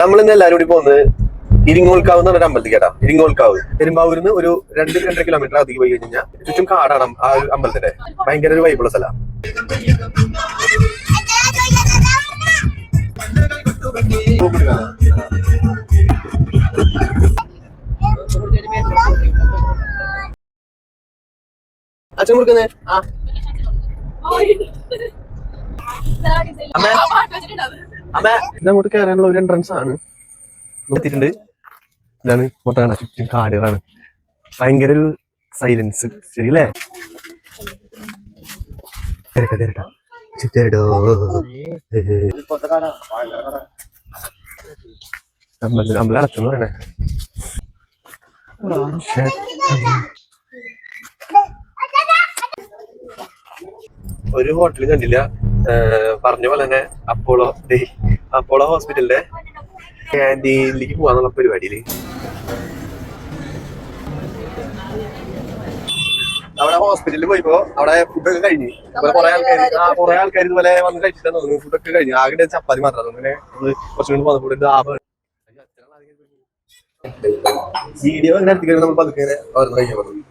നമ്മളിന്ന് എല്ലാവരും കൂടി പോകുന്നത് ഇരിങ്ങോൽക്കാവ് എന്ന് പറഞ്ഞ അമ്പലത്തിൽ കേട്ടാ. ഇരിങ്ങോൽക്കാവ്. പെരുമ്പാവൂരിന്ന് ഒരു രണ്ട് രണ്ടര കിലോമീറ്റർ അധികം പോയി കഴിഞ്ഞാൽ ചുറ്റും കാടാണ് ആ ഒരു അമ്പലത്തിന്റെ. ഭയങ്കര ഒരു വൈബുള്ള സ്ഥലം. അച്ഛൻ കൊടുക്കുന്നേ? ആ. അമ്മേ. ഇതങ്ങോട്ട് കയറാനുള്ള ഒരു എൻട്രൻസ് ആണ്. എത്തിയിട്ടുണ്ട് ഇതാണ് മൊത്തം ചുറ്റും കാടുകളാണ്. ഭയങ്കര ഒരു സൈലൻസ് ശരിയല്ലേ? തിരട്ടെ തിരട്ട ചുറ്റോ അമ്പലത്തിൽ അമ്പലം അടച്ചെന്ന് പറയണേ. ഒരു ഹോട്ടൽ കണ്ടില്ല. പറഞ്ഞ പോലെ തന്നെ അപ്പോളോ അപ്പോളോ ഹോസ്പിറ്റലിന്റെ ക്യാന്റീനിലേക്ക് പോകാന്നുള്ള പരിപാടിയിൽ. അവിടെ ഹോസ്പിറ്റലിൽ പോയിപ്പോ അവിടെ ഫുഡൊക്കെ കഴിഞ്ഞു. ഇതുപോലെ കുറെ ആൾക്കാർ ആ കുറെ ആൾക്കാർ ഇതുപോലെ വന്ന് കഴിച്ചിട്ടാണ് തോന്നുന്നു. ഫുഡൊക്കെ കഴിഞ്ഞു. ആകെ ചപ്പാത്തി മാത്രം. അങ്ങനെ നമ്മൾ കുറച്ചും കൂടി വന്നപ്പോൾ ലാഭം വീഡിയോ അങ്ങനെ നമ്മൾ പതുക്കെ അവർ കഴിക്കാൻ പറ്റും